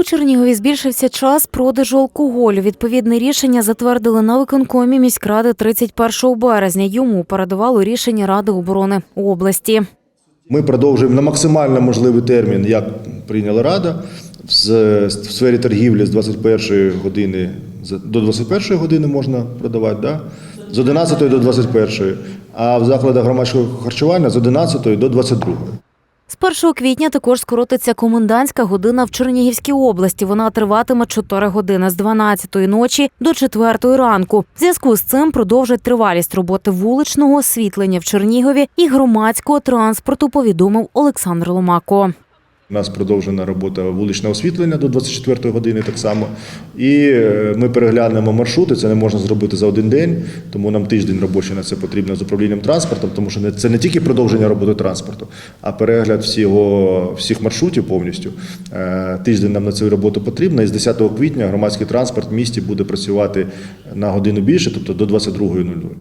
У Чернігові збільшився час продажу алкоголю. Відповідне рішення затвердили на виконкомі міськради 31 березня. Йому передавало рішення Ради оборони області. Ми продовжуємо на максимально можливий термін, як прийняла Рада, в сфері торгівлі з 21 години до 21 години можна продавати, да? з 11 до 21, а в закладах громадського харчування з 11 до 22. З 1 квітня також скоротиться комендантська година в Чернігівській області. Вона триватиме 4 години з 12 ночі до 4 ранку. В зв'язку з цим продовжить тривалість роботи вуличного освітлення в Чернігові і громадського транспорту. Повідомив Олександр Ломако. У нас продовжена робота вуличного освітлення до 24 години так само. І е, ми переглянемо маршрути. Це не можна зробити за один день, тому нам тиждень робочий на це потрібно з управлінням транспортом, тому що це не тільки продовження роботи транспорту, а перегляд всього, всіх маршрутів повністю. Е, Тиждень нам на цю роботу потрібно. І з 10 квітня громадський транспорт в місті буде працювати на годину більше, тобто до 22.00.